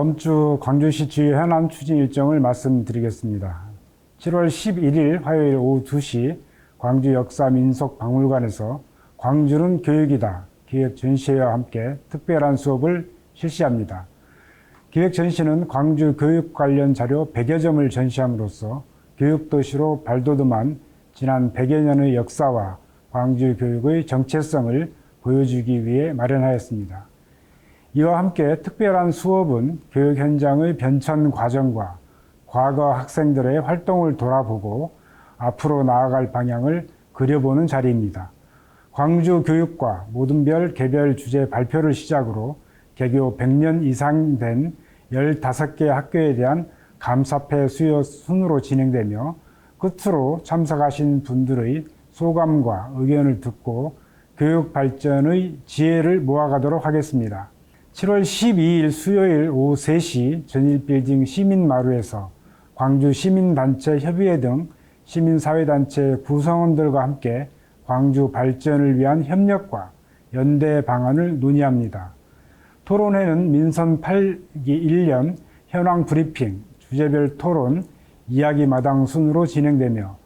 다음 주 광주시 주요 현안 추진 일정을 말씀드리겠습니다. 7월 11일 화요일 오후 2시 광주 역사 민속 박물관에서 광주는 교육이다 기획 전시회와 함께 특별한 수업을 실시합니다. 기획 전시는 광주 교육 관련 자료 100여 점을 전시함으로써 교육도시로 발돋움한 지난 100여 년의 역사와 광주 교육의 정체성을 보여주기 위해 마련하였습니다. 이와 함께 특별한 수업은 교육 현장의 변천 과정과 과거 학생들의 활동을 돌아보고 앞으로 나아갈 방향을 그려보는 자리입니다. 광주 교육과 모든 별 개별 주제 발표를 시작으로 개교 100년 이상 된 15개 학교에 대한 감사패 수여 순으로 진행되며 끝으로 참석하신 분들의 소감과 의견을 듣고 교육 발전의 지혜를 모아가도록 하겠습니다. 7월 12일 수요일 오후 3시 전일빌딩 시민마루에서 광주 시민단체 협의회 등 시민사회단체 구성원들과 함께 광주 발전을 위한 협력과 연대 방안을 논의합니다. 토론회는 민선 8기 1년 현황 브리핑, 주제별 토론, 이야기 마당 순으로 진행되며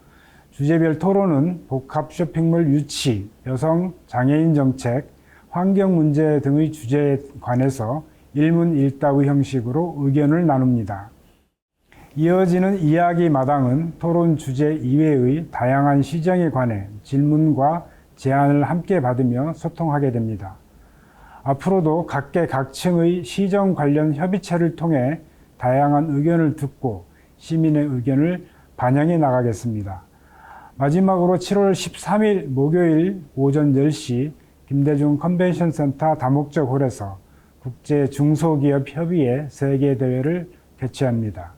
주제별 토론은 복합 쇼핑몰 유치, 여성 장애인 정책, 환경 문제 등의 주제에 관해서 일문일답의 형식으로 의견을 나눕니다. 이어지는 이야기 마당은 토론 주제 이외의 다양한 시정에 관해 질문과 제안을 함께 받으며 소통하게 됩니다. 앞으로도 각계각층의 시정 관련 협의체를 통해 다양한 의견을 듣고 시민의 의견을 반영해 나가겠습니다. 마지막으로 7월 13일 목요일 오전 10시 김대중 컨벤션 센터 다목적 홀에서 국제 중소기업 협의회 세계 대회를 개최합니다.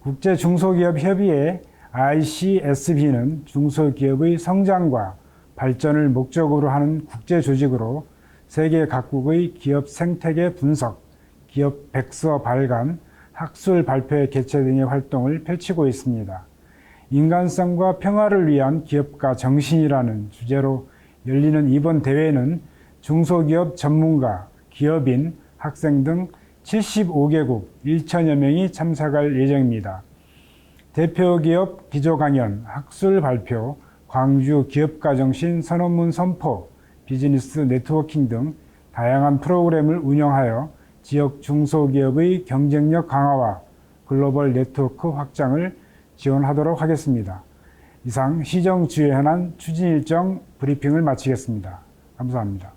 국제 중소기업 협의회 ICSB는 중소기업의 성장과 발전을 목적으로 하는 국제 조직으로 세계 각국의 기업 생태계 분석, 기업 백서 발간, 학술 발표 개최 등의 활동을 펼치고 있습니다. 인간성과 평화를 위한 기업가 정신이라는 주제로 열리는 이번 대회는 중소기업 전문가, 기업인, 학생 등 75개국 1천여 명이 참석할 예정입니다. 대표 기업 기조 강연, 학술 발표, 광주 기업가 정신 선언문 선포, 비즈니스 네트워킹 등 다양한 프로그램을 운영하여 지역 중소기업의 경쟁력 강화와 글로벌 네트워크 확장을 지원하도록 하겠습니다. 이상 시정 주요 현안 추진 일정 브리핑을 마치겠습니다. 감사합니다.